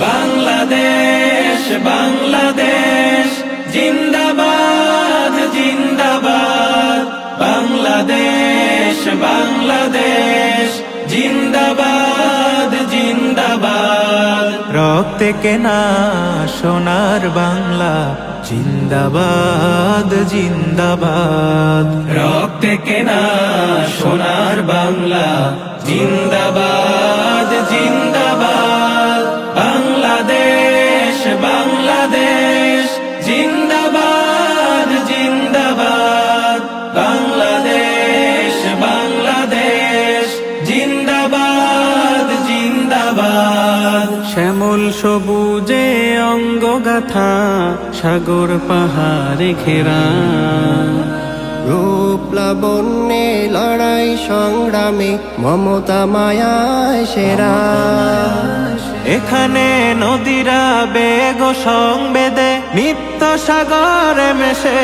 বাংলাদেশ বাংলাদেশ। রক্তে কেনা সোনার বাংলা জিন্দাবাদ জিন্দাবাদ। রক্তে কেনা সোনার বাংলা জিন্দাবাদ জিন্দাবাদ। শ্যামল সবুজে অঙ্গ গাথা সাগর পাহাড়ে ঘেরা। রূপ লাবণ্যে লড়াই সংগ্রামে মমতা মায়ায় সেরা। এখানে নদীরা বেগ সংবেদে নিত্য সাগরে মেশে।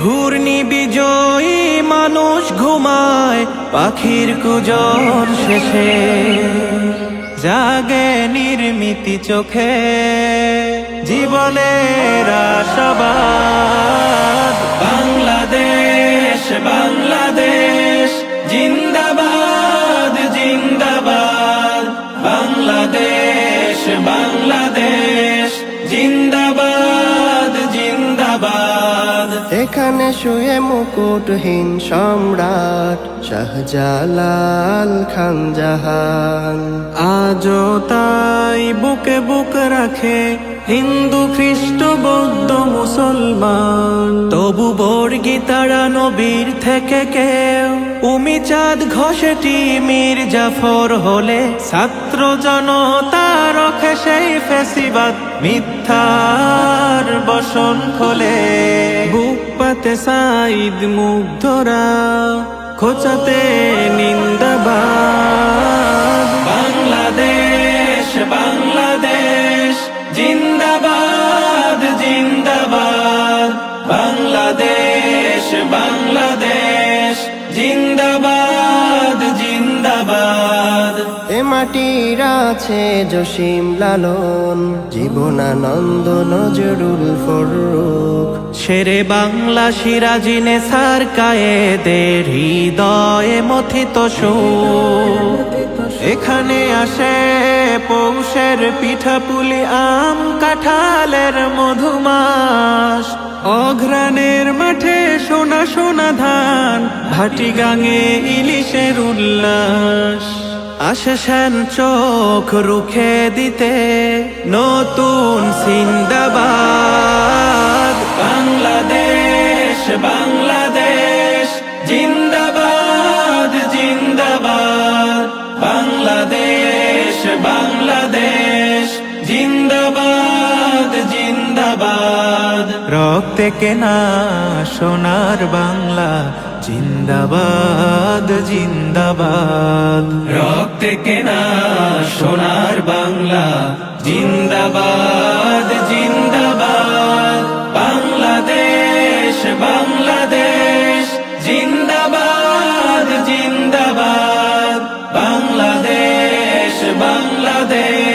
ঘূর্ণি বিজয়ী মানুষ ঘুমায় পাখির কুজর শেষে। জাগে নির্মিতি চোখে জীবনের আশাবাদ। বাংলাদেশ বাংলাদেশ। এখানে শুয়ে মুকুটহীন সম্রাট শাহজালাল খান জাহান। আজও তাই বুকে বুক রাখে হিন্দু খ্রিস্ট, বৌদ্ধ, মুসলমান। তবু বর্গিতারা নবীর থেকে কেউ। উমি চাঁদ ঘষেটি মীর জাফর হলে ছাত্র জনতা রখে সেই ফেসিবাদ। মিথ্যার বসন খোলে। পাতে সাইদ মুগ্ধরা খোঁচাতে নিন্দাবাদ। বাংলাদেশ বাংলাদেশ জিন্দাবাদ জিন্দাবাদ। বাংলাদেশ বাংলাদেশ জিন্দাবাদ। জিন্দাবাদ এ মাটির আছে জসিম লালন, জীবনানন্দ নজরুল ফরুক। শেরে বাংলা সিরাজিনে সার কায়েদের হৃদয়ে মথিত সুর এখানে আসে পৌষের পিঠাপুলি আম কাঁঠালের মধুমাস। অঘ্রানের মাঠে সোনা সোনা ধান ভাটি গাঙে ইলিশের উল্লাস। আসে চোখ রুখে দিতে নতুন সিন্দাবাদ। বাংলাদেশ বাংলাদেশ, জিন্দাবাদ জিন্দাবাদ। বাংলাদেশ বাংলাদেশ, জিন্দাবাদ জিন্দাবাদ। রক্তে কেনা সোনার বাংলা, জিন্দাবাদ জিন্দাবাদ। রক্তে করতে কেনা সোনার বাংলা। জিন্দাবাদ জিন্দাবাদ। বাংলাদেশ বাংলাদেশ। জিন্দাবাদ জিন্দাবাদ। বাংলাদেশ বাংলাদেশ।